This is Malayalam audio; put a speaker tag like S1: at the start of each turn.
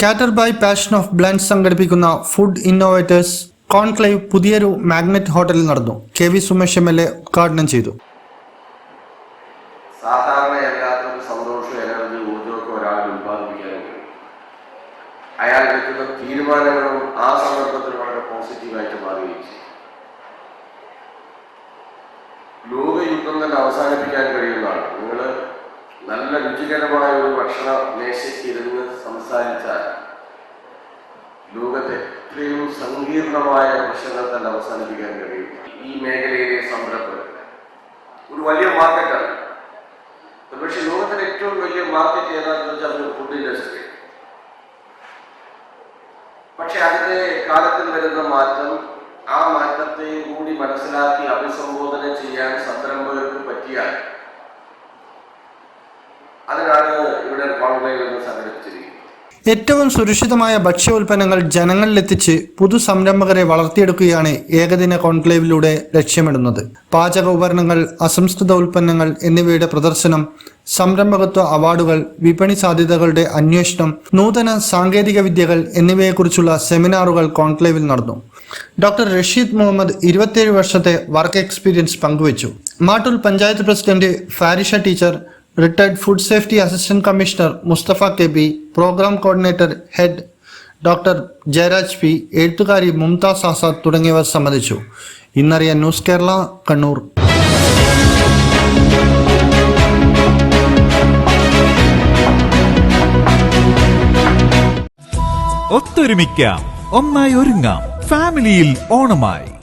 S1: കാറ്റർ ബൈ പാഷൻ ഓഫ് ബ്ലൻഡ് സംഘടിപ്പിക്കുന്ന ഫുഡ് ഇന്നോവേറ്റേഴ്സ് കോൺക്ലേവ് പുതിയൊരു മാഗ്നറ്റ് ഹോട്ടലിൽ നടന്നു. K V Sumesh M L A ഉദ്ഘാടനം ചെയ്തു.
S2: സാധാരണയല്ലാത്തൊരു സന്തോഷം എനർജി ഊർജമൊക്കെ ഒരാൾ ഉത്പാദിപ്പിക്കാൻ കഴിയും അയാൾ എടുക്കുന്ന തീരുമാനങ്ങളും ആ സന്ദർഭത്തിൽ വളരെ പോസിറ്റീവായിട്ട് മാറുകയും ലോകയുദ്ധം തന്നെ അവസാനിപ്പിക്കാൻ കഴിയുന്നതാണ്. നിങ്ങൾ നല്ല രുചികരമായ ഒരു ഭക്ഷണ മേശയ്ക്ക് ഇരുന്ന് സംസാരിച്ചാൽ ലോകത്തെ എത്രയും സങ്കീർണമായ പ്രശ്നങ്ങൾ തന്നെ അവസാനിപ്പിക്കാൻ കഴിയും. ഈ മേഖലയിലെ സംരംഭം ഒരു വലിയ മാർക്കറ്റാണ് പക്ഷെ ലോകത്തിലെ ഏറ്റവും വലിയ മാർക്കറ്റ് ഏതാണെന്ന് വെച്ചാൽ അത് ഫുഡ് ഇൻഡസ്ട്രി പക്ഷെ അതിന്റെ കാലത്തിൽ വരുന്ന മാറ്റം ആ മാറ്റത്തെയും കൂടി മനസ്സിലാക്കി അഭിസംബോധന ചെയ്യാൻ അതിനാണ് ഇവിടെ കോൺക്ലേവ് സംഘടിപ്പിച്ചിരിക്കുന്നത്.
S1: ഏറ്റവും സുരക്ഷിതമായ ഭക്ഷ്യ ഉൽപ്പന്നങ്ങൾ ജനങ്ങളിലെത്തിച്ച് പുതു സംരംഭകരെ വളർത്തിയെടുക്കുകയാണ് ഏകദിന കോൺക്ലേവിലൂടെ ലക്ഷ്യമിടുന്നത്. പാചക ഉപകരണങ്ങൾ അസംസ്കൃത ഉൽപ്പന്നങ്ങൾ എന്നിവയുടെ പ്രദർശനം സംരംഭകത്വ അവാർഡുകൾ വിപണി സാധ്യതകളുടെ അന്വേഷണം നൂതന സാങ്കേതിക വിദ്യകൾ എന്നിവയെക്കുറിച്ചുള്ള സെമിനാറുകൾ കോൺക്ലേവിൽ നടന്നു. ഡോക്ടർ റഷീദ് മുഹമ്മദ് ഇരുപത്തിയേഴ് വർഷത്തെ വർക്ക് എക്സ്പീരിയൻസ് പങ്കുവച്ചു. Mattool panchayat president Farisha teacher retired food safety assistant commissioner Mustafa K B program coordinator head doctor Jayaraj P എഴുത്തുകാരി മുംതാസ് ആസാദ് തുടങ്ങിയവർ സംബന്ധിച്ചു ഇന്നറിയാൻ ന്യൂസ് കേരള കണ്ണൂർ
S3: ഒത്തൊരുമിക്കാം. ഒന്നായി ഒരുങ്ങാം. ഫാമിലിയിൽ ഓണമായി.